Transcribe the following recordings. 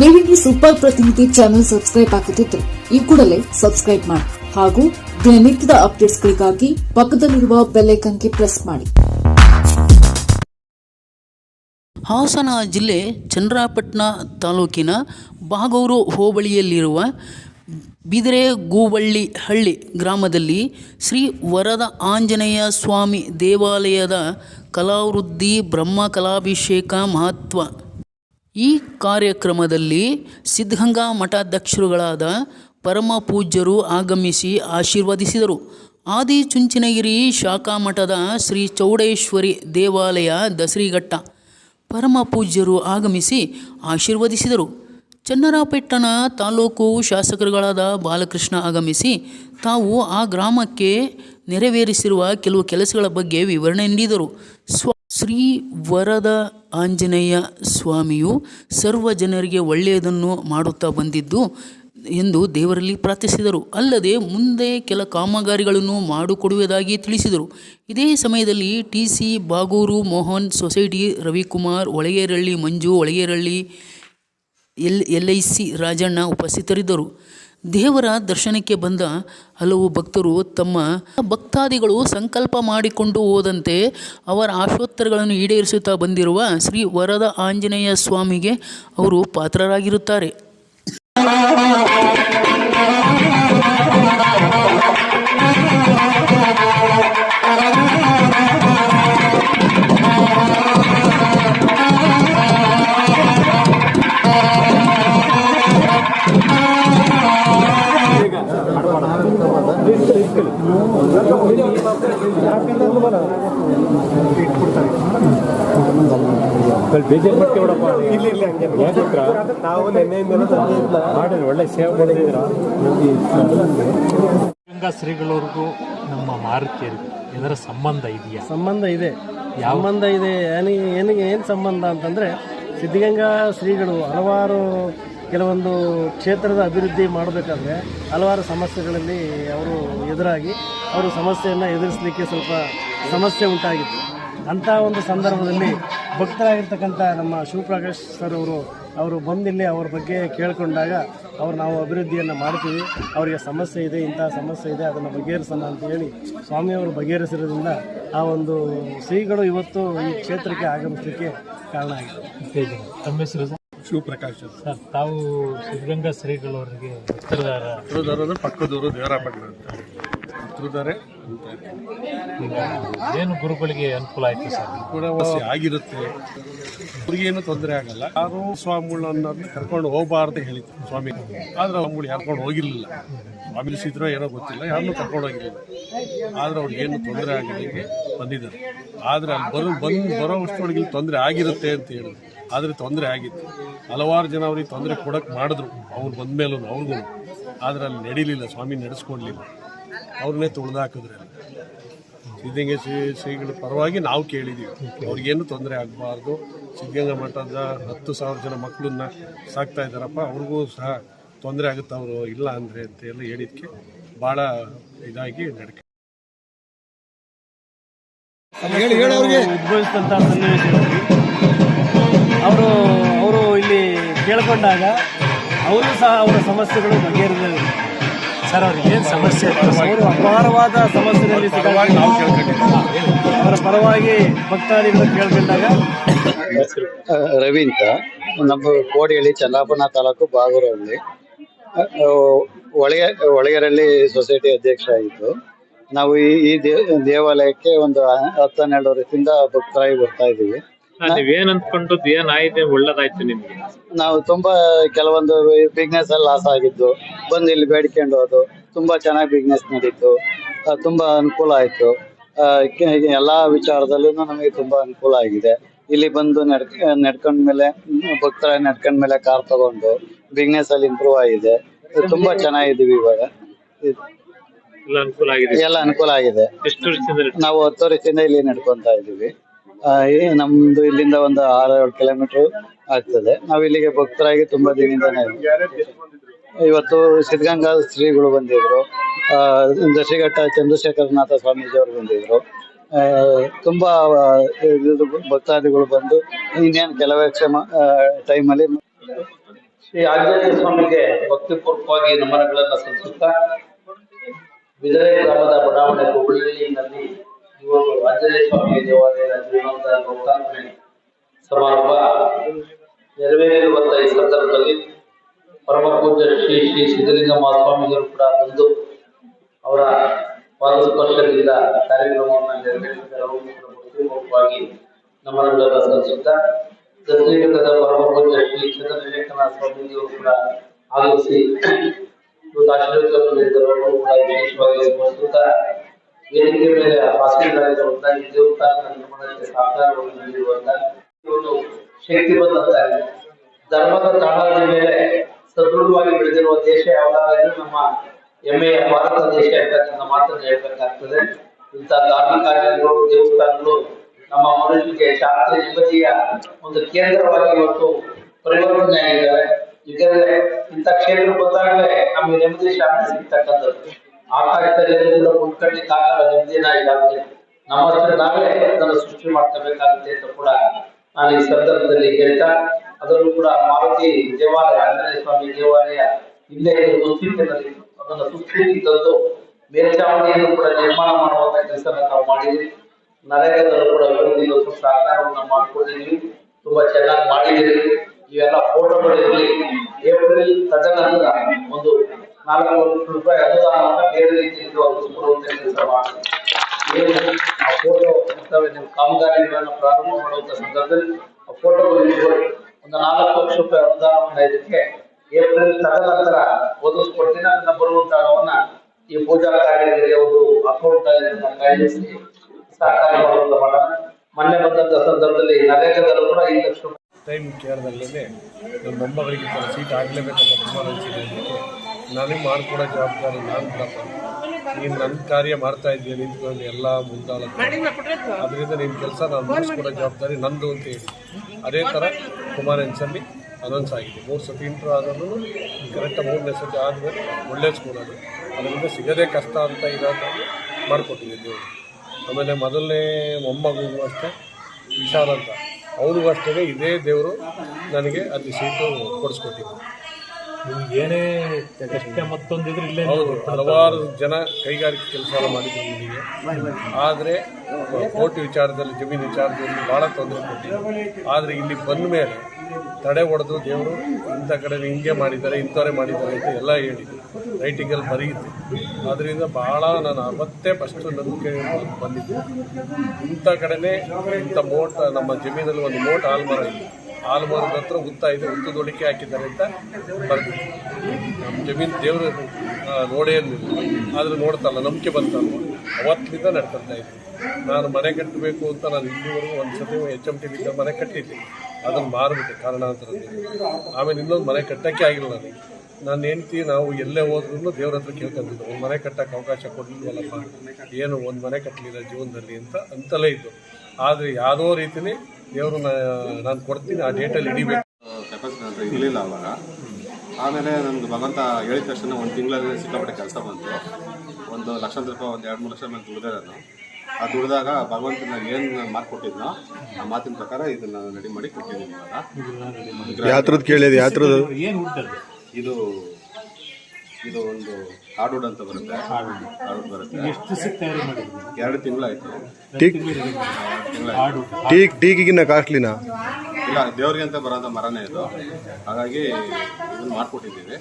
ನೀವಿನ್ನು ಸೂಪರ್ ಪ್ರತಿನಿಧಿ channel subscribe ಆಗುತ್ತಿದ್ದು ಈ ಕೂಡಲೇ ಸಬ್ಸ್ಕ್ರೈಬ್ ಮಾಡಿ. ಹಾಗೂ ದಿನನಿತ್ಯದ ಅಪ್ಡೇಟ್ಸ್ಗಳಿಗಾಗಿ ಪಕ್ಕದಲ್ಲಿರುವ ಬೆಲ್ ಐಕನ್ಗೆ ಪ್ರೆಸ್ ಮಾಡಿ. ಹಾಸನ ಜಿಲ್ಲೆ ಚಂದ್ರಾಪಟ್ಟಣ ತಾಲೂಕಿನ ಬಾಗೂರು ಹೋಬಳಿಯಲ್ಲಿರುವ ಬಿದರೆ ಗೂವಳ್ಳಿ ಹಳ್ಳಿ ಗ್ರಾಮದಲ್ಲಿ ಶ್ರೀ ವರದ ಆಂಜನೇಯ ಸ್ವಾಮಿ ದೇವಾಲಯದ ಕಲಾವೃದ್ಧಿ ಬ್ರಹ್ಮ ಕಲಾಭಿಷೇಕ ಮಹತ್ವ ಈ ಕಾರ್ಯಕ್ರಮದಲ್ಲಿ ಸಿದ್ಧಗಂಗಾ ಮಠಾಧ್ಯಕ್ಷರುಗಳಾದ ಪರಮ ಪೂಜ್ಯರು ಆಗಮಿಸಿ ಆಶೀರ್ವದಿಸಿದರು. ಆದಿಚುಂಚನಗಿರಿ ಶಾಖಾ ಮಠದ ಶ್ರೀ ಚೌಡೇಶ್ವರಿ ದೇವಾಲಯ ದಸರಿಘಟ್ಟ ಪರಮ ಪೂಜ್ಯರು ಆಗಮಿಸಿ ಆಶೀರ್ವದಿಸಿದರು. ಚನ್ನರಾಪಟ್ಟಣ ತಾಲೂಕು ಶಾಸಕರುಗಳಾದ ಬಾಲಕೃಷ್ಣ ಆಗಮಿಸಿ ತಾವು ಆ ಗ್ರಾಮಕ್ಕೆ ನೆರವೇರಿಸಿರುವ ಕೆಲವು ಕೆಲಸಗಳ ಬಗ್ಗೆ ವಿವರಣೆ ನೀಡಿದರು. ಸ್ವ ಶ್ರೀ ವರದ ಆಂಜನೇಯ ಸ್ವಾಮಿಯು ಸರ್ವ ಜನರಿಗೆ ಒಳ್ಳೆಯದನ್ನು ಮಾಡುತ್ತಾ ಬಂದಿದ್ದು ಎಂದು ದೇವರಲ್ಲಿ ಪ್ರಾರ್ಥಿಸಿದರು. ಅಲ್ಲದೆ ಮುಂದೆ ಕೆಲ ಕಾಮಗಾರಿಗಳನ್ನು ಮಾಡಿಕೊಡುವುದಾಗಿ ತಿಳಿಸಿದರು. ಇದೇ ಸಮಯದಲ್ಲಿ T C Bagur Mohan society Ravikumar Olageralli Manju Olageralli L L I C Rajanna ಉಪಸ್ಥಿತರಿದ್ದರು. ದೇವರ ದರ್ಶನಕ್ಕೆ ಬಂದ ಹಲವು ಭಕ್ತರು ತಮ್ಮ ಭಕ್ತಾದಿಗಳು ಸಂಕಲ್ಪ ಮಾಡಿಕೊಂಡು ಹೋದಂತೆ ಅವರ ಆಶೋತ್ತರಗಳನ್ನು ಈಡೇರಿಸುತ್ತಾ ಬಂದಿರುವ ಶ್ರೀ ವರದ ಆಂಜನೇಯ ಸ್ವಾಮಿಗೆ ಅವರು ಪಾತ್ರರಾಗಿರುತ್ತಾರೆ. ಬೇಜಾರು ಮಾಡ್ಕೊಬೇಡಪ್ಪ ಯಾಕೆ ಗೊತ್ತಾ? ನಾವು ಮಾಡಿದ್ರೆ ಒಳ್ಳೆ ಸೇವೆ ಮಾಡಿದ್ದೀರಾ ಗಂಗಾ ಶ್ರೀಗಳವ್ರಿಗೂ ನಮ್ಮ ಮಾರುತಿಯರಿಗೂ ಇದರ ಸಂಬಂಧ ಇದೆಯಾ ಸಂಬಂಧ ಇದೆ ಸಂಬಂಧ ಇದೆ ಏನಿಗೆ ಏನು ಸಂಬಂಧ ಅಂತಂದರೆ ಸಿದ್ಧಗಂಗಾ ಶ್ರೀಗಳು ಹಲವಾರು ಕೆಲವೊಂದು ಕ್ಷೇತ್ರದ ಅಭಿವೃದ್ಧಿ ಮಾಡಬೇಕಾದ್ರೆ ಹಲವಾರು ಸಮಸ್ಯೆಗಳಲ್ಲಿ ಅವರು ಎದುರಾಗಿ ಅವರು ಸಮಸ್ಯೆಯನ್ನು ಎದುರಿಸಲಿಕ್ಕೆ ಸ್ವಲ್ಪ ಸಮಸ್ಯೆ ಉಂಟಾಗಿತ್ತು ಅಂಥ ಒಂದು ಸಂದರ್ಭದಲ್ಲಿ ಭಕ್ತರಾಗಿರ್ತಕ್ಕಂಥ ನಮ್ಮ ಶಿವಪ್ರಕಾಶ್ ಸರ್ ಅವರು ಅವರು ಬಂದಿಲ್ಲಿ ಅವ್ರ ಬಗ್ಗೆ ಕೇಳಿಕೊಂಡಾಗ ಅವ್ರು ನಾವು ಅಭಿವೃದ್ಧಿಯನ್ನು ಮಾಡ್ತೀವಿ, ಅವರಿಗೆ ಸಮಸ್ಯೆ ಇದೆ, ಇಂಥ ಸಮಸ್ಯೆ ಇದೆ, ಅದನ್ನು ಬಗೆಹರಿಸೋಣ ಅಂತ ಹೇಳಿ ಸ್ವಾಮಿಯವರು ಬಗೆಹರಿಸಿರೋದ್ರಿಂದ ಆ ಒಂದು ಶ್ರೀಗಳು ಇವತ್ತು ಈ ಕ್ಷೇತ್ರಕ್ಕೆ ಆಗಮಿಸಲಿಕ್ಕೆ ಕಾರಣ ಆಗಿದೆ ತಮ್ಮ ಹೆಸರು ಸರ್? ಶಿವಪ್ರಕಾಶ್ ಸರ್ ತಾವು ಸಿದ್ಧಗಂಗಾ ಶ್ರೀಗಳವರಿಗೆ ಉತ್ತರದಾರ ಹತ್ರದವರು ಪಕ್ಕದವರು ದೇವರಾಪಟ್ಟಣ ಅಂತ. ಹತ್ರದಾರೆ ಏನು ಗುರುಗಳಿಗೆ ಅನುಕೂಲ ಆಯ್ತು ಸರ್? ಕೂಡ ಆಗಿರುತ್ತೆ. ಅವ್ರಿಗೇನು ತೊಂದರೆ ಆಗಲ್ಲ. ಯಾರು ಸ್ವಾಮಿಗಳನ್ನ ಕರ್ಕೊಂಡು ಹೋಗಬಾರ್ದು ಹೇಳಿದ್ರು ಸ್ವಾಮಿ. ಆದ್ರೆ ಸ್ವಾಮಿಗಳು ಯಾರ್ಕೊಂಡು ಹೋಗಿರ್ಲಿಲ್ಲ. ಸ್ವಾಮಿ ಸಿದ್ರೋ ಏನೋ ಗೊತ್ತಿಲ್ಲ. ಯಾರನ್ನೂ ಕರ್ಕೊಂಡು ಹೋಗಿರ್ಲಿಲ್ಲ. ಆದ್ರೆ ಅವ್ರಿಗೆ ಏನು ತೊಂದರೆ ಆಗಲಿಕ್ಕೆ ಬಂದಿದ್ದಾರೆ. ಆದ್ರೆ ಅಲ್ಲಿ ಬರೋ ಬಂದು ಬರೋ ಅಷ್ಟೊಳಗೆ ತೊಂದರೆ ಆಗಿರುತ್ತೆ ಅಂತ ಹೇಳಿದ್ರು. ಆದ್ರೆ ತೊಂದರೆ ಆಗಿತ್ತು. ಹಲವಾರು ಜನ ಅವ್ರಿಗೆ ತೊಂದರೆ ಕೊಡಕ್ಕೆ ಮಾಡಿದ್ರು. ಅವ್ರು ಬಂದ ಮೇಲೂ ಅವ್ರಿಗೂ ಆದರೆ ಅಲ್ಲಿ ನಡೀಲಿಲ್ಲ ಸ್ವಾಮಿ ನಡೆಸ್ಕೊಡ್ಲಿಲ್ಲ. ಅವ್ರನ್ನೇ ತುಳಿದಾಕಿದ್ರೆ ಸಿದ್ಧಗಂಗೆ ಶ್ರೀ ಶ್ರೀಗಳ ಪರವಾಗಿ ನಾವು ಕೇಳಿದೀವಿ. ಅವ್ರಿಗೇನು ತೊಂದರೆ ಆಗಬಾರ್ದು. ಸಿದ್ಧಗಂಗಾ ಮಠದ ಹತ್ತು ಸಾವಿರ ಜನ ಮಕ್ಕಳನ್ನ ಸಾಕ್ತಾ ಇದ್ದಾರಪ್ಪ ಅವ್ರಿಗೂ ಸಹ ತೊಂದರೆ ಆಗುತ್ತೆ ಅವರು ಇಲ್ಲ ಅಂದರೆ ಅಂತ ಎಲ್ಲ ಹೇಳಿದ್ಕೆ ಭಾಳ ಇದಾಗಿ ನಡ್ಕ ಉದ್ಭವಿಸಿದಂಥ ಸನ್ನಿವೇಶಗಳಲ್ಲಿ ಅವರು ಅವರು ಇಲ್ಲಿ ಕೇಳ್ಕೊಂಡಾಗ ಅವರು ಸಹ ಅವರ ಸಮಸ್ಯೆಗಳು ಬಗೆಹರಿದಿಲ್ಲ ಸರ್ ಅವ್ರಿಗೆ ಏನು ಸಮಸ್ಯೆ? ಅವರು ಅಪಾರವಾದ ಸಮಸ್ಯೆಯಲ್ಲಿ ಸಿಗವಾಗಿ ನಾವು ಕೇಳ್ಕೊಂಡಿದ್ದೀವಿ. ಅವರ ಪರವಾಗಿ ಭಕ್ತಾದಿಗಳು ಕೇಳ್ಕೊಂಡಾಗ ರವಿ ಅಂತ ನಮ್ಮ ಕೋಡಿಹಳ್ಳಿ ಚನ್ನಪಟ್ಟಣ ತಾಲೂಕು ಬಾಗೂರಲ್ಲಿ ಒಳಗೆ ಒಳಗೆರಳ್ಳಿ ಸೊಸೈಟಿ ಅಧ್ಯಕ್ಷ ಆಗಿದ್ದು ನಾವು ಈ ಈ ದೇ- ದೇವಾಲಯಕ್ಕೆ ಒಂದು ಹತ್ತು ಹನ್ನೆರಡು ವರ್ಷದಿಂದ ಭಕ್ತರಾಗಿ ಬರ್ತಾ ಇದ್ದೀವಿ. ನೀವೇನ್ ಏನ್ ಆಯ್ತು ಒಳ್ಳೇದಾಯ್ತು ನಿಮ್ಗೆ? ನಾವು ತುಂಬಾ ಕೆಲವೊಂದು ಬಿಸ್ನೆಸ್ ಅಲ್ಲಿ ಲಾಸ್ ಆಗಿದ್ದು ಬಂದು ಇಲ್ಲಿ ಬೇಡ್ಕೊಂಡು ಹೋದು ತುಂಬಾ ಚೆನ್ನಾಗಿ ಬಿಸ್ನೆಸ್ ನಡೀತು ಆ, ತುಂಬಾ ಅನುಕೂಲ ಆಯ್ತು. ಆ, ಕೆ- ಎಲ್ಲಾ ವಿಚಾರದಲ್ಲೂ ನಮಗೆ ತುಂಬಾ ಅನುಕೂಲ ಆಗಿದೆ. ಇಲ್ಲಿ ಬಂದು ನಡ್ಕ ನಡ್ಕೊಂಡ್ ಮೇಲೆ ಭಕ್ತರ ನಡ್ಕೊಂಡ್ ಮೇಲೆ ಕಾರ್ ತಗೊಂಡು ಬಿಸ್ನೆಸ್ ಅಲ್ಲಿ ಇಂಪ್ರೂವ್ ಆಗಿದೆ. ತುಂಬಾ ಚೆನ್ನಾಗಿದ್ದೀವಿ ಇವಾಗ. ಇದ್- ಎಲ್ಲ ಅನುಕೂಲ ಆಗಿದೆ. ಎಲ್ಲ ಅನುಕೂಲ ಆಗಿದೆ. ಎಷ್ಟು ವರ್ಷದಿಂದ ನಾವು ಹತ್ತು ವರ್ಷದಿಂದ ಇಲ್ಲಿ ನಡ್ಕೊಂತ ಇದ್ದೀವಿ. ಆ, ಇದು ನಮ್ದು ಇಲ್ಲಿಂದ ಒಂದು ಆರು ಏಳು ಕಿಲೋಮೀಟರ್ ಆಗ್ತದೆ. ನಾವು ಇಲ್ಲಿಗೆ ಭಕ್ತರಾಗಿ ತುಂಬಾ ದಿನದಿಂದ. ಇವತ್ತು ಸಿದ್ಧಗಂಗಾ ಶ್ರೀಗಳು ಬಂದಿದ್ರು. ಆ, ದಶಿಘಟ್ಟ ಚಂದ್ರಶೇಖರನಾಥ ಸ್ವಾಮೀಜಿ ಅವರು ಬಂದಿದ್ರು ತುಂಬಾ ಭಕ್ತಾದಿಗಳು ಬಂದು ಇನ್ನೇನು ಕೆಲವೇ ಕ್ಷಮ ಟೈಮಲ್ಲಿ ಶ್ರೀ ಆಂಜನೇಯ ಸ್ವಾಮಿಗೆ ಭಕ್ತಿಪೂರ್ವಕವಾಗಿ ನಮನಗಳನ್ನು ಸಲ್ಲಿಸುತ್ತಾ ಬಿದರೆ ಗ್ರಾಮದ ಬಡಾವಣೆ ಹುಬ್ಬಳ್ಳಿಯಲ್ಲಿ ಇವರು ಆಂಜನೇಯ ಸ್ವಾಮಿ ದೇವಾಲಯದ ಜೀವನದ ಲೋಕಾರ್ಪಣೆ ಸಮಾರಂಭ ನೆರವೇರಿರುವಂತ ಈ ಸಂದರ್ಭದಲ್ಲಿ ಪರಮ ಪೂಜ್ಯ ಶ್ರೀ ಶ್ರೀ ಸಿದ್ದಲಿಂಗ ಮಹಾಸ್ವಾಮಿಗಳು ಕೂಡ ಬಂದು ಅವರ ಪಾದಸ್ಪರ್ಶದಿಂದ ಕಾರ್ಯಕ್ರಮವನ್ನು ನೆರವೇರಿಸಿದರೆ ಅವರು ಕೂಡ ಭಕ್ತಿಪೂರ್ವಕವಾಗಿ ನಮನಗಳನ್ನು ಸಲ್ಲಿಸುತ್ತಾ ದಕ್ಷಿಣದ ಪರಮ ಪೂಜ್ಯ ಶ್ರೀ ಚಂದ್ರಶೇಖರನಾಥ ಸ್ವಾಮೀಜಿಯವರು ಕೂಡ ಆಗಮಿಸಿ ಇವತ್ತು ಆಶೀರ್ವಾದ ನೀಡಿದರು ಅವರು ಕೂಡ ವಿಶೇಷವಾಗಿ ಸ್ಮರಿಸುತ್ತಾ ವೇದಿಕೆ ಮೇಲೆ ಹಾಸ್ಯಗಳಿರುವಂತ ಈ ದೇವಸ್ಥಾನದ ನಿರ್ಮಾಣಕ್ಕೆ ಸಹಕಾರವನ್ನು ನೀಡಿರುವಂತ ಒಂದು ಶಕ್ತಿ ಬಂದಂತಾಗಿದೆ ಧರ್ಮದ ತಾಣದ ಮೇಲೆ ಸದೃಢವಾಗಿ ಬೆಳೆದಿರುವ ದೇಶ ಯಾವ್ದಾದ್ರು ನಮ್ಮ ಹೆಮ್ಮೆಯ ಭಾರತ ದೇಶ ಅಂತಕ್ಕಂಥ ಮಾತನ್ನು ಹೇಳ್ಬೇಕಾಗ್ತದೆ. ಇಂಥ ಧಾರ್ಮಿಕ ಕಾರ್ಯಗಳು, ದೇವಸ್ಥಾನಗಳು ನಮ್ಮ ಮನುಷ್ಯನಿಗೆ ಶಾಂತಿ ನೆಮ್ಮದಿಯ ಒಂದು ಕೇಂದ್ರವಾಗಿ ಇವತ್ತು ಪರಿವರ್ತನೆ ಆಗಿದ್ದಾವೆ. ಯಾಕಂದ್ರೆ ಇಂಥ ಕ್ಷೇತ್ರ ಬಂದಾಗಲೇ ನಮಗೆ ನೆಮ್ಮದಿ ಶಾಂತಿ ಸಿಗ್ತಕ್ಕಂಥದ್ದು. ಆಕಾಶದಲ್ಲಿ ಕೂಡ ಮುಟ್ಕಡ್ಲಿಕ್ಕೆ ಆಗಲ್ಲ ನೆಮ್ಮದಿನ ನಮ್ಮ ಹತ್ರ ನಾವೇ ಅದನ್ನು ಸೃಷ್ಟಿ ಮಾಡ್ಕೋಬೇಕಾಗುತ್ತೆ ಅಂತ ಕೂಡ ನಾನು ಈ ಸಂದರ್ಭದಲ್ಲಿ ಹೇಳ್ತಾ, ಅದರಲ್ಲೂ ಕೂಡ ಮಾರುತಿ ದೇವಾಲಯ, ಆಂಜನೇಯ ಸ್ವಾಮಿ ದೇವಾಲಯ ಇಲ್ಲೇ ದುಸ್ಥಿತಿಯಲ್ಲಿ ಅದನ್ನು ಸುಸ್ಥಿತಿಗೆ ತಂದು ಮೇಲ್ಚಾವಣಿಯನ್ನು ಕೂಡ ನಿರ್ಮಾಣ ಮಾಡುವಂತ ಕೆಲಸ ನಾವು ಮಾಡಿದ್ವಿ. ನರೇಗಾದಲ್ಲೂ ಕೂಡ ಅಭಿವೃದ್ಧಿಗೂ ಕೂಡ ಸಹಕಾರವನ್ನು ಮಾಡ್ಕೊಂಡಿದ್ವಿ. ತುಂಬಾ ಚೆನ್ನಾಗಿ ಮಾಡಿದಿರಿ ಇವೆಲ್ಲ ಫೋಟೋಗಳಿರಲಿ ಏಪ್ರಿಲ್ ನಾಲ್ಕು ಲಕ್ಷ ರೂಪಾಯಿ ಅನುದಾನವನ್ನು ಬೇರೆ ಮಾಡ್ತೀವಿ ಏನು ಆ ಫೋಟೋ ಇರ್ತವೆ ನೀವು ಪ್ರಾರಂಭ ಮಾಡುವಂಥ ಸಂದರ್ಭದಲ್ಲಿ ಆ ಒಂದು ನಾಲ್ಕು ಲಕ್ಷ ರೂಪಾಯಿ ಅನುದಾನವನ್ನ ಇದಕ್ಕೆ ಏಪ್ರಿಲ್ ತದನಂತರ ಒದಗಿಸ್ಕೊಡ್ತೀನಿ ಅದನ್ನ ಬರುವಂತ ಈ ಪೂಜಾ ಕಾರ್ಯಗಳಿಗೆ ಒಂದು ಅಕೌಂಟ್ ಕಾಯ್ದಿರಿಸಿ ಸಹಕಾರ ಮಾಡೋಣ ಮೊನ್ನೆ ಬಂದಂತ ಸಂದರ್ಭದಲ್ಲಿ ನರೇಗಾದಲ್ಲೂ ಕೂಡ ಐದು ಲಕ್ಷ ರೂಪಾಯಿ ಟೈಮ್ ಕೇರ್ದಲ್ಲೇ ನಮ್ಮ ಮೊಮ್ಮಗಳಿಗೆ ಸೀಟ್ ಆಗಲೇಬೇಕಂತ ನನಗೆ ಮಾಡ್ಕೊಡೋ ಜವಾಬ್ದಾರಿ ನಾನು ಬಿಡಪ್ಪ ನೀನು ನನ್ನ ಕಾರ್ಯ ಮಾಡ್ತಾ ಇದ್ದೀನಿ ನಿಂತ್ಕೊಂಡು ಎಲ್ಲ ಮುಂದಾಳ ಅದರಿಂದ ನಿನ್ನ ಕೆಲಸ ನಾನು ಮುಗಿಸ್ಕೊಡೋ ಜವಾಬ್ದಾರಿ ನಂದು ಅಂತ ಹೇಳಿ. ಅದೇ ಥರ ಕುಮಾರ್ ಎನ್ಸಲ್ಲಿ ಅನೌನ್ಸ್ ಆಗಿದೆ. ಮೂರು ಸತಿ ಇಂಟ್ರೂ ಆದ್ರೂ ಕರೆಕ್ಟಾಗಿ ಮೂರನೇ ಸತಿ ಆದಮೇಲೆ ಒಳ್ಳೆ ಸ್ಕೂಲ್ ಅದು. ಅದರಿಂದ ಸಿಗೋದೇ ಕಷ್ಟ ಅಂತ ಇರೋದು ಮಾಡಿಕೊಟ್ಟಿದ್ದೆ ದೇವರು. ಆಮೇಲೆ ಮೊದಲನೇ ಮೊಮ್ಮಗೂ ಅಷ್ಟೇ ವಿಶಾಲ್ ಅಂತ. ಅವ್ರಿಗೂ ಅಷ್ಟೇ ಇದೇ ದೇವರು ನನಗೆ ಅಲ್ಲಿ ಸೀಟು ಕೊಡಿಸ್ಕೊಟ್ಟಿದ್ದು ಏನೇ ಕಷ್ಟ ಮತ್ತೊಂದಿದ್ರೆ ಇಲ್ಲೇ ಹಲವಾರು ಜನ ಕೈಗಾರಿಕೆ ಕೆಲಸ ಮಾಡಿದ್ರು ಆದರೆ ಕೋಟಿ ವಿಚಾರದಲ್ಲಿ ಜಮೀನು ವಿಚಾರದಲ್ಲಿ ಭಾಳ ತೊಂದರೆ ಕೊಟ್ಟಿದ್ದೀವಿ. ಆದರೆ ಇಲ್ಲಿ ಬಂದ ಮೇಲೆ ತಡೆ ಹೊಡೆದು ದೇವರು ಇಂಥ ಕಡೆ ಹಿಂಗೆ ಮಾಡಿದ್ದಾರೆ ಇಂಥವರೇ ಮಾಡಿದ್ದಾರೆ ಅಂತ ಎಲ್ಲ ಹೇಳಿದ್ರು. ರೈಟಿಂಗಲ್ಲಿ ಬರೆಯಿತು ಅದರಿಂದ ಭಾಳ ನಾನು ಅವತ್ತೇ ಫಸ್ಟು ನಂಬಿಕೆ ಬಂದಿದ್ದೆ. ಇಂಥ ಕಡೆನೇ ಇಂಥ ಮೋಟ್ ನಮ್ಮ ಜಮೀನಲ್ಲಿ ಒಂದು ಮೋಟ್ ಆಲ್ಮರ ಇದೆ. ಆಲ್ಮರದ ಹತ್ರ ಉತ್ತ ಇದೆ ಉತ್ತದೊಳಿಕೆ ಹಾಕಿದ್ದಾರೆ ಅಂತ ಬರ್ತೀವಿ ನಮ್ಮ ಜಮೀನು ದೇವರು ನೋಡೇ ಇರಲಿಲ್ಲ ಆದ್ರೆ ನೋಡ್ತಲ್ಲ, ನಂಬಿಕೆ ಬಂತಲ್ಲ ಅವತ್ತಿನಿಂದ ನಡ್ಕೊಳ್ತಾ ಇದ್ದೆ ನಾನು ಮನೆ ಕಟ್ಟಬೇಕು ಅಂತ ನಾನು ಇಲ್ಲಿವರೆಗೂ ಒಂದು ಸತಿ ಎಚ್ ಎಂ ಟಿಲಿದ್ದ ಮನೆ ಕಟ್ಟಿದ್ದೆ. ಅದನ್ನು ಮಾರ್ಬಿಟ್ಟೆ ಕಾರಣಾಂತರದಲ್ಲಿ. ಆಮೇಲೆ ಇನ್ನೊಂದು ಮನೆ ಕಟ್ಟೋಕ್ಕೆ ಆಗಿಲ್ಲ ನನಗೆ ನಾನು ಹೆಂಡ್ತಿ, ನಾವು ಎಲ್ಲೇ ಹೋದ್ರೂ ದೇವ್ರ ಹತ್ರ ಕೇಳ್ಕೊಂಡಿದ್ದು ಒಂದು ಮನೆ ಕಟ್ಟಕ್ಕೆ ಅವಕಾಶ ಕೊಡಲಿಲ್ವಲ್ಲಪ್ಪ? ಏನು, ಒಂದು ಮನೆ ಕಟ್ಟಲಿಲ್ಲ ಜೀವನದಲ್ಲಿ ಅಂತ ಅಂತಲೇ ಇದ್ದು ಆದರೆ ಯಾವುದೋ ರೀತಿಲಿ ದೇವರು ನಾನು ಕೊಡ್ತೀನಿ ಆ ಡೇಟಲ್ಲಿ ಹಿಡಿಬೇಕು. ಕೆಪಾಸಿಟಿ ಅಂತ ಇರಲಿಲ್ಲ ಅವಾಗ. ಆಮೇಲೆ ನನಗೆ ಭಗವಂತ ಹೇಳಿದ ತಕ್ಷಣ ಒಂದು ತಿಂಗಳಲ್ಲಿ ಸಿಕ್ಕಾಪಟ್ಟೆ ಕೆಲಸ ಬಂತು. ಒಂದು ಲಕ್ಷಾಂತರ ರೂಪಾಯಿ ಒಂದು ಎರಡು ಮೂರು ಲಕ್ಷ ಮೇಲೆ ದುಡಿದೆ ನಾನು ಆ ದುಡಿದಾಗ ಭಗವಂತ ನಾನು ಏನು ಮಾತು ಕೊಟ್ಟಿದ್ನೋ ಆ ಮಾತಿನ ಪ್ರಕಾರ ಇದನ್ನ ರೆಡಿ ಮಾಡಿ ಕೊಟ್ಟಿದ್ದೀನಿ ಇವಾಗ. ಯಾತ್ರದ ಕೇಳಿದೆ ಯಾತ್ರದ ಏನು ಇದು ಇದು ಒಂದು ಹಾರ್ಡ್ವುಡ್ ಅಂತ ಬರುತ್ತೆ. ಹಾರ್ಡ್ವುಡ್ ಬರುತ್ತೆ. ಎಷ್ಟು ಮಾಡಿದ್ರಿ? ಎರಡು ತಿಂಗಳಾಯ್ತು. ಟೀಕ್ ಟೀ ಟೀಕ್ ಟೀಕಿಗಿನ್ನ ಕಾಸ್ಟ್ಲಿನಾ? ಇಲ್ಲ ದೇವ್ರಿಗೆ ಅಂತ ಬರೋಂಥ ಮರನೇ ಇದು. ಹಾಗಾಗಿ ಇದನ್ನು ಮಾಡ್ಕೊಟ್ಟಿದ್ದೀವಿ.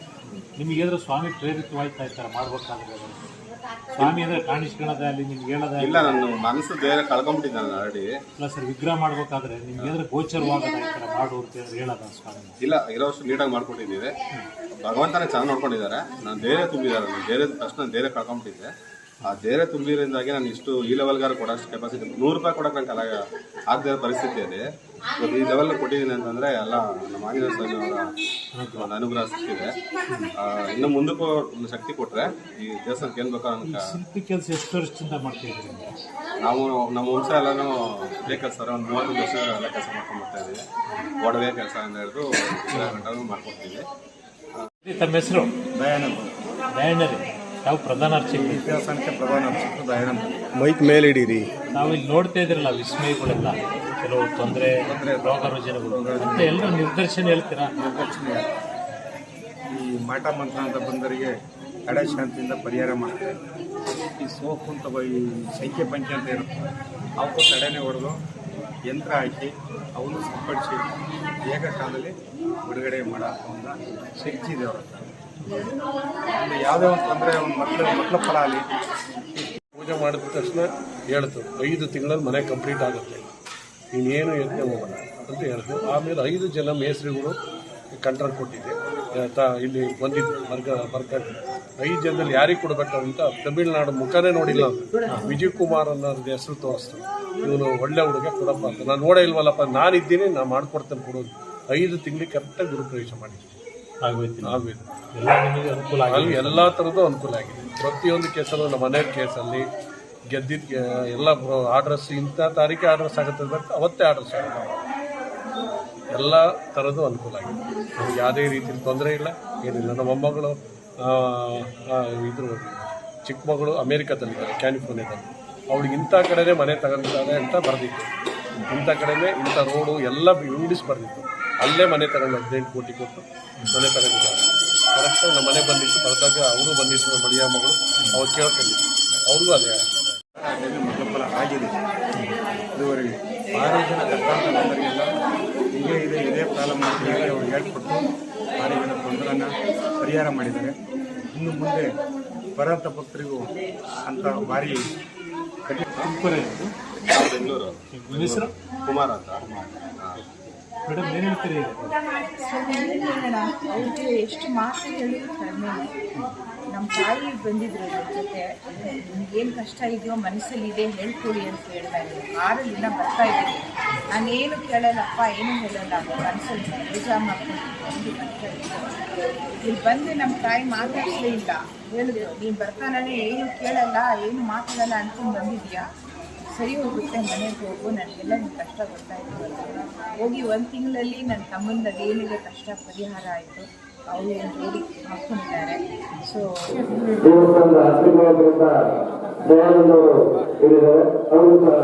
ನಿಮಗೆ ಸ್ವಾಮಿ ಪ್ರೇರಿತವಾಯ್ತಾ ಇರ್ತಾರೆ ಮಾಡ್ಬೇಕಾದ್ರೆ? ಸ್ವಾಮಿ ಅಂದ್ರೆ ಕಾಣಿಸ್ಕೊಳ್ಳೋದ ಅಲ್ಲಿ ನಿಮ್ಗೆ ಹೇಳೋದ ಇಲ್ಲ ನಾನು ಮನಸ್ಸು ಬೇರೆ ಕಳ್ಕೊಂಡ್ಬಿಟ್ಟಿದ್ದೆ ನಾನು ಆಲ್ರೆಡಿ. ಇಲ್ಲ ಸರ್ ವಿಗ್ರಹ ಮಾಡ್ಬೇಕಾದ್ರೆ ನಿಮ್ಗೆ ಏನಾದ್ರು ಗೋಚರವಾಗದ ಈ ಥರ ಮಾಡು ಅಂತ ಹೇಳೋದ ಸ್ವಾಮಿ? ಇಲ್ಲ ಇರೋ ವರ್ಷ ನೀಟಾಗಿ ಮಾಡ್ಕೊಂಡಿದ್ದೀವಿ ಭಗವಂತನೇ ಚೆನ್ನಾಗಿ ನೋಡ್ಕೊಂಡಿದ್ದಾರೆ. ನಾನು ಧೈರ್ಯ ತುಂಬಿದ್ದಾರೆ ನಾನು ಧೈರ್ಯ ಪ್ರಶ್ನೆ ನಾನು ಧೈರ್ಯ ಕಳ್ಕೊಂಬಿಟ್ಟಿದ್ದೆ ಆ ಧೈರ್ಯ ತುಂಬಿರೋದ್ರಿಂದಾಗಿ ನಾನು ಇಷ್ಟು ಈ ಲೆವೆಲ್ಗಾರ ಕೊಡೋಷ್ಟು ಕೆಪಾಸಿಟಿ ನೂರು ರೂಪಾಯಿ ಕೊಡೋಕೆ ನಂಗೆ ಕಲ ಆಗದೆ ಪರಿಸ್ಥಿತಿ ಪರಿಸ್ಥಿತಿಯಲ್ಲಿ ಇವತ್ತು ಈ ಲೆವೆಲ್ ಕೊಟ್ಟಿದ್ದೀನಿ ಅಂತಂದರೆ ಎಲ್ಲ ನಮ್ಮ ಆಂಜನೇಯ ಸ್ವಾಮಿ ಅವರ ಒಂದು ಅನುಗ್ರಹ ಸಿಕ್ಕಿದೆ. ಇನ್ನು ಮುಂದಕ್ಕೂ ಒಂದು ಶಕ್ತಿ ಕೊಟ್ಟರೆ ಈ ದೇವಸ್ಥಾನಕ್ಕೆ ಏನು ಬೇಕೋ ಅಂತ ಶಿಲ್ಪಿ ಕೆಲಸ ಎಷ್ಟು ವರ್ಷದಿಂದ ಮಾಡ್ತಾ ಇದ್ರಿ ನಾವು? ನಮ್ಮ ವಂಶ ಎಲ್ಲನೂ ಇದೇ ಸರ್ ಒಂದು ಮೂವತ್ತು ವರ್ಷ ಎಲ್ಲ ಕೆಲಸ ಮಾಡ್ಕೊಂಡು ಬರ್ತಾ ಇದ್ದೀವಿ. ಒಡವೆ ಕೆಲಸ ಅಂತ ಹೇಳಿದ್ರು ಮಾಡ್ಕೊಡ್ತೀವಿ. ತಮ್ಮ ಹೆಸರು? ದಯಾನರಿ ತಾವು ಪ್ರಧಾನ ಅರ್ಚಕರು? ಪ್ರಧಾನ ಅರ್ಚಕರು ದಯಾನಂದ ಮೈಕ್ ಮೇಲೆ ಇಡೀರಿ ನಾವು ಇಲ್ಲಿ ನೋಡ್ತಾ ಇದ್ರಲ್ಲ ವಿಸ್ಮಯಗಳೆಲ್ಲ ಕೆಲವು ತೊಂದರೆ ರೋಗ ರುಜಿನಗಳು ಅಂತ ಎಲ್ಲರೂ ನಿರ್ದರ್ಶನ ಹೇಳ್ತೀರಾ? ಮಾಟ ಮಂತ್ರ ಅಂತ ಬಂದರಿಗೆ ಕಡೆ ಶಾಂತಿಯಿಂದ ಪರಿಹಾರ ಮಾಡ್ತಾರೆ. ಈ ಸೋಪು ಅಂತ ಬ- ಈ ಸಂಖ್ಯೆ ಪಂಚೆ ಅಂತ ಇರುತ್ತೆ. ಅವಕ್ಕೂ ತಡೆನೇ ಹೊಡೆದು ಯಂತ್ರ ಹಾಕಿ ಅವನು ಸಿಂಪಡಿಸಿ ಏಕಕಾಲದಲ್ಲಿ ಬಿಡುಗಡೆ ಮಾಡೋ ಒಂದು ಶಕ್ತಿ ಇದೆ ಅವ್ರ ಹತ್ರ. ಯಾವುದೇ ಒಂದು ತೊಂದರೆ, ಒಂದು ಮಕ್ಕಳು ಮಕ್ಕಳ ಫಲ ಆಗಲಿ. ಪೂಜೆ ಮಾಡಿದ ತಕ್ಷಣ ಹೇಳ್ತು, ಐದು ತಿಂಗಳಲ್ಲಿ ಮನೆ ಕಂಪ್ಲೀಟ್ ಆಗುತ್ತೆ. ಇನ್ನೇನು ಯತ್ನ ಹೋಗೋಣ ಅಂತ ಹೇಳ್ತು. ಆಮೇಲೆ ಐದು ಜನ ಮೇಸ್ರಿಗಳು ಕಂಟ್ರಾಕ್ಟ್ ಕೊಟ್ಟಿದ್ದೆ. ತಾ ಇಲ್ಲಿ ಬಂದಿದ್ದು ಬರ್ಗ ಬರ್ಕಟ್ಟು ಐದು ಜನದಲ್ಲಿ ಯಾರಿಗೆ ಕೊಡಬೇಕು ಅಂತ ತಮಿಳ್ನಾಡು ಮುಖನೇ ನೋಡಿಲ್ಲ ವಿಜಯ್ ಕುಮಾರ್ ಅನ್ನೋದ್ರ ಹೆಸರು ತೋರಿಸ್ತು. ಇವನು ಒಳ್ಳೆ ಹುಡುಗ, ಕೊಡಪ್ಪ ನಾನು ನೋಡೇ ಇಲ್ವಲ್ಲಪ್ಪ, ನಾನಿದ್ದೀನಿ, ನಾನು ಮಾಡ್ಕೊಡ್ತೇನೆ ಕೊಡೋದು ಐದು ತಿಂಗಳಿಗೆ ಕರೆಕ್ಟಾಗಿ ಗುರುಪ್ರವೇಶ ಮಾಡಿದ್ವಿ. ಆಗೋಯ್ತು. ಆಗಬೇಕು ಎಲ್ಲ ನಿಮಗೆ ಅನುಕೂಲ ಆಗಿದೆ. ಅಲ್ಲಿ ಎಲ್ಲ ಥರದ್ದು ಅನುಕೂಲ ಆಗಿದೆ. ಪ್ರತಿಯೊಂದು ಕೇಸಲ್ಲೂ ನಮ್ಮ ಮನೆ ಕೇಸಲ್ಲಿ ಗೆದ್ದಿದ್ದ ಎಲ್ಲ ಆರ್ಡರ್ಸ್ ಇಂಥ ತಾರೀಕೆ ಆರ್ಡರ್ಸ್ ಆಗುತ್ತೆ ಬಟ್ ಅವತ್ತೇ ಆರ್ಡರ್ಸ್ ಆಗುತ್ತೆ. ಎಲ್ಲ ಥರದ್ದು ಅನುಕೂಲ ಆಗಿದೆ. ನಮ್ಗೆ ಯಾವುದೇ ರೀತಿ ತೊಂದರೆ ಇಲ್ಲ. ಏನಿಲ್ಲ. ನಮ್ಮ ಮೊಮ್ಮಗಳು ಇದ್ರು ಚಿಕ್ಕ ಮಗಳು ಅಮೇರಿಕಾದಲ್ಲಿದ್ದಾರೆ ಕ್ಯಾಲಿಫೋರ್ನಿಯಾದಲ್ಲಿ. ಅವಳಿಗೆ ಇಂಥ ಕಡೆನೇ ಮನೆ ತಗೊಂಡಿದ್ದಾರೆ ಅಂತ ಬರೆದಿತ್ತು. ಇಂಥ ಕಡೆನೇ ಇಂಥ ರೋಡು ಎಲ್ಲ ಇಂಗ್ಲೀಷ್ ಬರೆದಿತ್ತು. ಅಲ್ಲೇ ಮನೆ ತಗೊಂಡು ಹದಿನೆಂಟು ಕೋಟಿ ಕೊಟ್ಟು ಮನೆ ತಗೊಂಡಿದ್ದಾರೆ. ಕರೆಕ್ಟಾಗಿ ನಮ್ಮ ಮನೆ ಬಂದಿತ್ತು. ಬರೆದಾಗ ಅವರು ಬಂದಿತ್ತು ನಮ್ಮ ಮಡಿಯ ಮಗಳು. ಅವ್ರು ಕೇಳ್ಕೊಂಡಿದ್ರು ಅವ್ರಿಗೂ ಅದೇ ಫಲ ಆಗಿದೆ ಇದುವರೆಗೆ ಆರು ಜನ ಕಷ್ಟಾಂತ ಬಂದವರಿಗೆಲ್ಲ ಹೀಗೆ ಇದೆ ಇದೇ ಪ್ರಾಬ್ಲಮ್ ಹೇಳಿ ಅವ್ರು ಹೇಳ್ಕೊಟ್ಟು ಜನ ತೊಂದರೆನ ಪರಿಹಾರ ಮಾಡಿದ್ದಾರೆ ಇನ್ನು ಮುಂದೆ ಬರಂತ ಭಕ್ತರಿಗೂ ಅಂತ ಭಾರಿ ಕಠಿಣ ಬೆಂಗಳೂರು ಹೆಸರು ಕುಮಾರ್ ಅಂತ. ಮೇಡಮ್, ಏನು ಹೇಳ್ತೀರಿ? ಎಷ್ಟು ಮಾತು ಹೇಳಿದ್ರು ನಮ್ಮ ತಾಯಿ ಬಂದಿದ್ರು ಅವ್ರ ಜೊತೆ. ನಿಮ್ಗೇನು ಕಷ್ಟ ಇದೆಯೋ ಮನಸ್ಸಲ್ಲಿ ಇದೆ, ಹೇಳ್ಕೊಡಿ ಅಂತ ಹೇಳ್ತಾ ಇದ್ದೀನಿ ಆರು ದಿನ ಬರ್ತಾ ಇದ್ದೀನಿ ನಾನೇನು ಕೇಳಲ್ಲಪ್ಪ, ಏನು ಹೇಳಲ್ಲ. ಮನಸ್ಸಲ್ಲಿ ಬೇಜಾರು ಮಾಡ್ಕೊಂಡು ಇಲ್ಲಿ ಬಂದು ನಮ್ಮ ತಾಯಿ ಮಾತಾಡಿಸ್ಲೇ ಇಲ್ಲ. ಹೇಳಿದ್ರು ನೀನು ಬರ್ತಾನೆ ಏನು ಕೇಳಲ್ಲ, ಏನು ಮಾತಾಡಲ್ಲ ಅಂತ ಬಂದಿದ್ಯಾ ಸರಿ ಹೋಗುತ್ತೆ, ಮನೆಗೆ ಹೋಗು, ನನಗೆಲ್ಲ ನಿನ್ನ ಕಷ್ಟ ಗೊತ್ತಾಯಿತು ಹೋಗಿ ಒಂದು ತಿಂಗಳಲ್ಲಿ ನನ್ನ ತಮ್ಮಂದಾಗ ಏನಿದೆ ಕಷ್ಟ ಪರಿಹಾರ ಆಯಿತು. ಅವರು ಏನು ಜೋಡಿ ಹಾಕ್ಕೊಂಡಿದ್ದಾರೆ ಸೊ ದೇವಸ್ಥಾನದ ಹೇಳಿದ್ದಾರೆ ಅವರು ಸಹ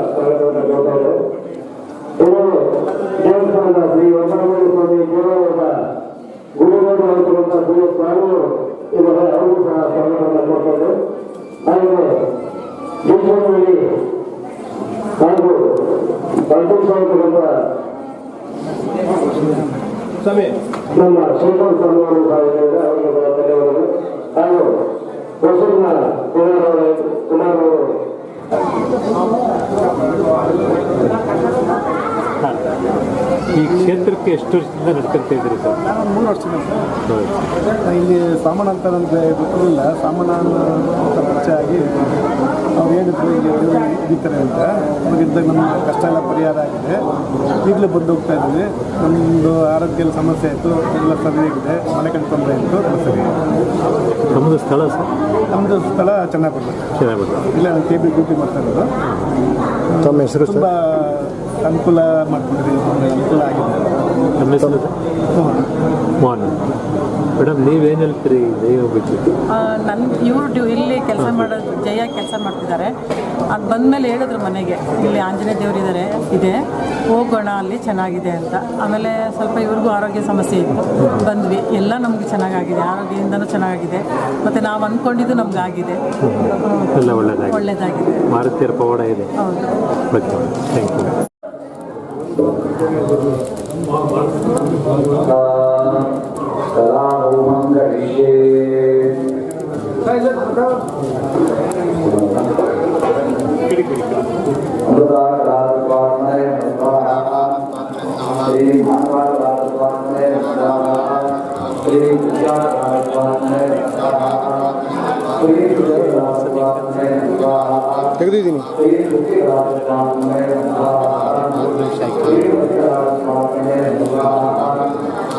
ಸ್ವಾಗತವನ್ನು ಕೊಟ್ಟರು ಹಾಗೆ ದೇಶದಲ್ಲಿ ಹಾಗೂ ನಮ್ಮ ಶೇಖರ್ ಸನ್ಮಾನ ಅವರು ಸಹ ಇದ್ದಾರೆ ಅವರಿಗೆ ಧನ್ಯವಾದಗಳು ಹಾಗೂ ಹೊಸೂರಿನ ಕುಮಾರ್ ಕುಮಾರ್ ಅವರು ಈ ಕ್ಷೇತ್ರಕ್ಕೆ ಎಷ್ಟು ವರ್ಷದಿಂದ ನಡ್ಕೊಂತ ಇದ್ದೀರಿ ಸರ್? ನಾನು ಮೂರು ವರ್ಷದಿಂದ. ಸರ್ ಇಲ್ಲಿ ಸಾಮಾನು ಅಂತ ನನಗೆ ಗೊತ್ತಿರಲಿಲ್ಲ ಸಾಮಾನ ಆಗಿ ಅವ್ರು ಹೇಳಿದ್ರು ಇದ್ದಾರೆ ಅಂತ. ಅವಾಗಿದ್ದಾಗ ನಮ್ಮ ಕಷ್ಟ ಎಲ್ಲ ಪರಿಹಾರ ಆಗಿದೆ. ಈಗಲೇ ಬಂದು ಹೋಗ್ತಾ ಇದ್ದೀವಿ ನಮ್ಮದು ಆರೋಗ್ಯದ ಸಮಸ್ಯೆ ಆಯಿತು. ಎಲ್ಲ ಇದೆ ಮನೆ ಕಡೆ ತೊಂದರೆ ಇತ್ತು ಎಲ್ಲ ಸರಿ ನಮ್ಮದು ಸ್ಥಳ ಸರ್? ನಮ್ಮದು ಸ್ಥಳ ಚೆನ್ನಾಗಿ ಚೆನ್ನಾಗಿ ಇಲ್ಲ ನಾನು ಕೆ ಬಿ ಡ್ಯೂಟಿ ಮಾಡ್ತಾ ಇರೋದು. ತಮ್ಮ ಹೆಸರು ತುಂಬ ಅನುಕೂಲ ಮಾಡ್ಕೊಂಡಿದ್ದೀವಿ. ಅನುಕೂಲ ಆಗಿದೆ. ಮೋಹನ್. ಮೇಡಮ್ ನೀವೇನು ಹೇಳ್ತೀರಿ? ಜಯ ಬಗ್ಗೆ ನನ್ನ ಇವರು ಇಲ್ಲಿ ಕೆಲಸ ಮಾಡೋದು ಜಯ ಕೆಲಸ ಮಾಡ್ತಿದ್ದಾರೆ. ಅದು ಬಂದಮೇಲೆ ಹೇಳಿದ್ರು ಮನೆಗೆ ಇಲ್ಲಿ ಆಂಜನೇಯ ದೇವರಿದ್ದಾರೆ ಇದೆ ಹೋಗೋಣ ಅಲ್ಲಿ ಚೆನ್ನಾಗಿದೆ ಅಂತ. ಆಮೇಲೆ ಸ್ವಲ್ಪ ಇವ್ರಿಗೂ ಆರೋಗ್ಯ ಸಮಸ್ಯೆ ಇತ್ತು. ಬಂದ್ವಿ. ಎಲ್ಲ ನಮಗೆ ಚೆನ್ನಾಗಾಗಿದೆ ಆರೋಗ್ಯದಿಂದನೂ ಚೆನ್ನಾಗಿದೆ ಮತ್ತು ನಾವು ಅಂದ್ಕೊಂಡಿದ್ದು ನಮ್ಗೆ ಆಗಿದೆ ಎಲ್ಲ ಒಳ್ಳೆಯದಾಗಿ ಒಳ್ಳೆಯದಾಗಿದೆ ಮಾರುತಿಯರ ಪವಾಡ ಇದೆ. ಹೌದು. ಓಕೆ ಥ್ಯಾಂಕ್ ಯು तदा मङ्गलिके अमृताकरात्वात्मने नमः श्रीमहात्वात्मने नमः श्रीकृष्णात्वात्मने नमः श्रीकृष्णात्वात्मने नमः श्रीकृष्णात्वात्मने नमः श्रीकृष्णात्वात्मने नमः